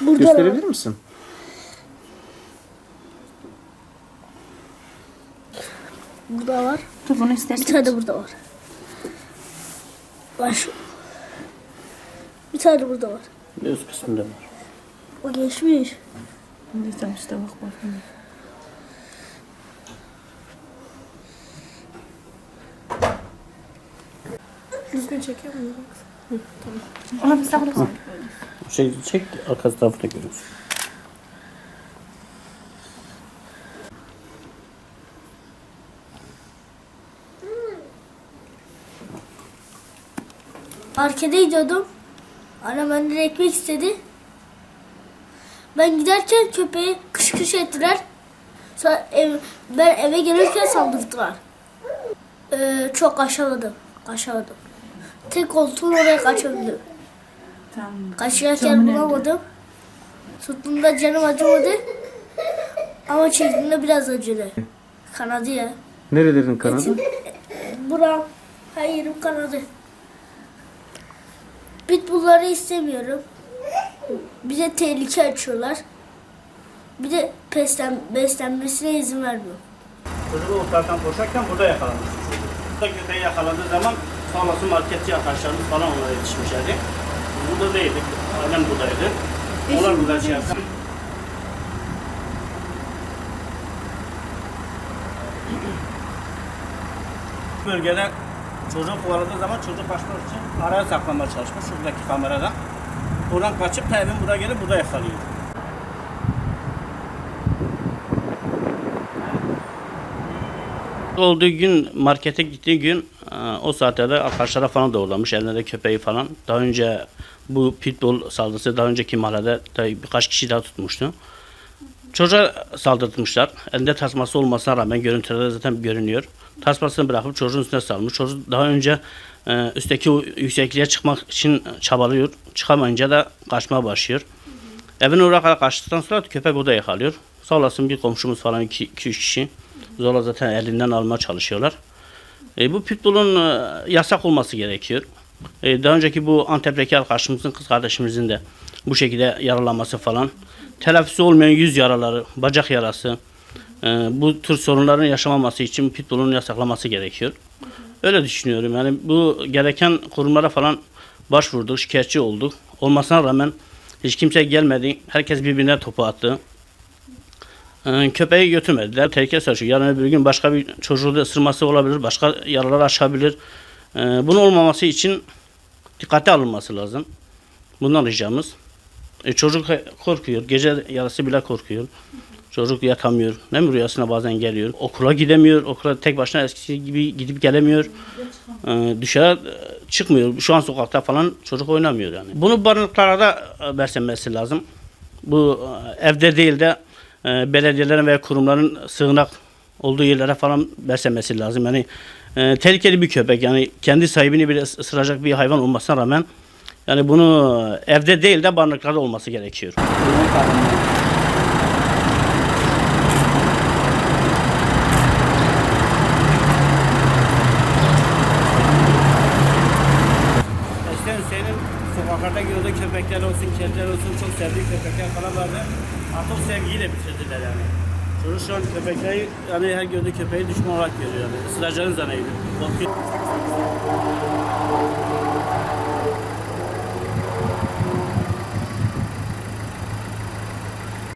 Burada Gösterebilir misin? Burada var. Dur bunu Bir istersen. tane de burada var. Var şu. Bir tane de burada var. Üst kısmında var. O geçmiş. Lütfen işte bak bak. Düzgün çekiyor mu? Ona bir saklasın. Şey çek arka tarafı da görüyorsun. Markete gidiyordum. Annem benden ekmek istedi. Ben giderken köpeği kış kış ettiler. Sonra ev, ben eve gelirken saldırdılar. Ee, çok aşağıladım. Aşağıladım. Tek koltuğun oraya kaçabildim. Tamam. Canım nerede? bulamadım. Tuttuğumda canım acımadı. Ama çektiğimde biraz acıdı. Kanadı ya. Nerelerin kanadı? Buram. Her yerim kanadı. Pitbullları istemiyorum. Bize tehlike açıyorlar. Bir de beslen, beslenmesine izin vermiyor. Çocuğu otlardan koşarken burada yakalanmış. Burada köpeği yakalandığı zaman sağ olasın marketçi arkadaşlarımız falan ona yetişmişlerdi. Burada değildik. Aynen buradaydı. Onlar burada şey yaptı. Bölgede çocuk kovaladığı zaman çocuk kaçmak için araya saklanmaya çalışmış şuradaki kamerada. Oradan kaçıp da evin buraya gelip burada yakalıyor. Olduğu gün markete gittiği gün o saatlerde arkadaşlara falan da uğramış ellerinde köpeği falan. Daha önce bu pitbull saldırısı daha önceki mahallede da birkaç kişi daha tutmuştu. Çocuğa saldırtmışlar. Elinde tasması olmasına rağmen görüntülerde zaten görünüyor. Tasmasını bırakıp çocuğun üstüne salmış. Çocuk daha önce e, üstteki yüksekliğe çıkmak için çabalıyor. Çıkamayınca da kaçmaya başlıyor. Evin oraya kaçtıktan sonra köpek o da yakalıyor. Sağ olasın bir komşumuz falan 2-3 kişi. Zorla zaten elinden almaya çalışıyorlar. E, bu pitbull'un e, yasak olması gerekiyor. E, daha önceki bu Antep'teki arkadaşımızın kız kardeşimizin de bu şekilde yaralanması falan. Telafisi olmayan yüz yaraları, bacak yarası. e, bu tür sorunların yaşamaması için pitbull'un yasaklaması gerekiyor. Öyle düşünüyorum. Yani bu gereken kurumlara falan başvurduk, şikayetçi olduk. Olmasına rağmen hiç kimse gelmedi. Herkes birbirine topu attı. Ee, köpeği götürmediler. Tehlike saçıyor. Yarın öbür gün başka bir çocuğu da ısırması olabilir. Başka yaralar açabilir. Ee, bunun olmaması için dikkate alınması lazım. Bundan ricamız. E, çocuk korkuyor. Gece yarısı bile korkuyor. Çocuk yatamıyor. Ne mi rüyasına bazen geliyor. Okula gidemiyor. Okula tek başına eskisi gibi gidip gelemiyor. Ee, dışarı e, çıkmıyor. Şu an sokakta falan çocuk oynamıyor yani. Bunu barınaklara da beslenmesi lazım. Bu e, evde değil de e, belediyelerin ve kurumların sığınak olduğu yerlere falan beslenmesi lazım. Yani e, tehlikeli bir köpek. Yani kendi sahibini bile ısıracak bir hayvan olmasına rağmen yani bunu evde değil de barınaklarda olması gerekiyor. Eskiden Hüseyin'in sokaklarda gördüğü köpekler olsun, kediler olsun çok sevdiği köpekler falan vardı. Artık de bitirdiler yani. Çocuk şu an köpekleri, yani her gördüğü köpeği düşman olarak görüyor yani. Isıracağını zannediyor. Korkuyor.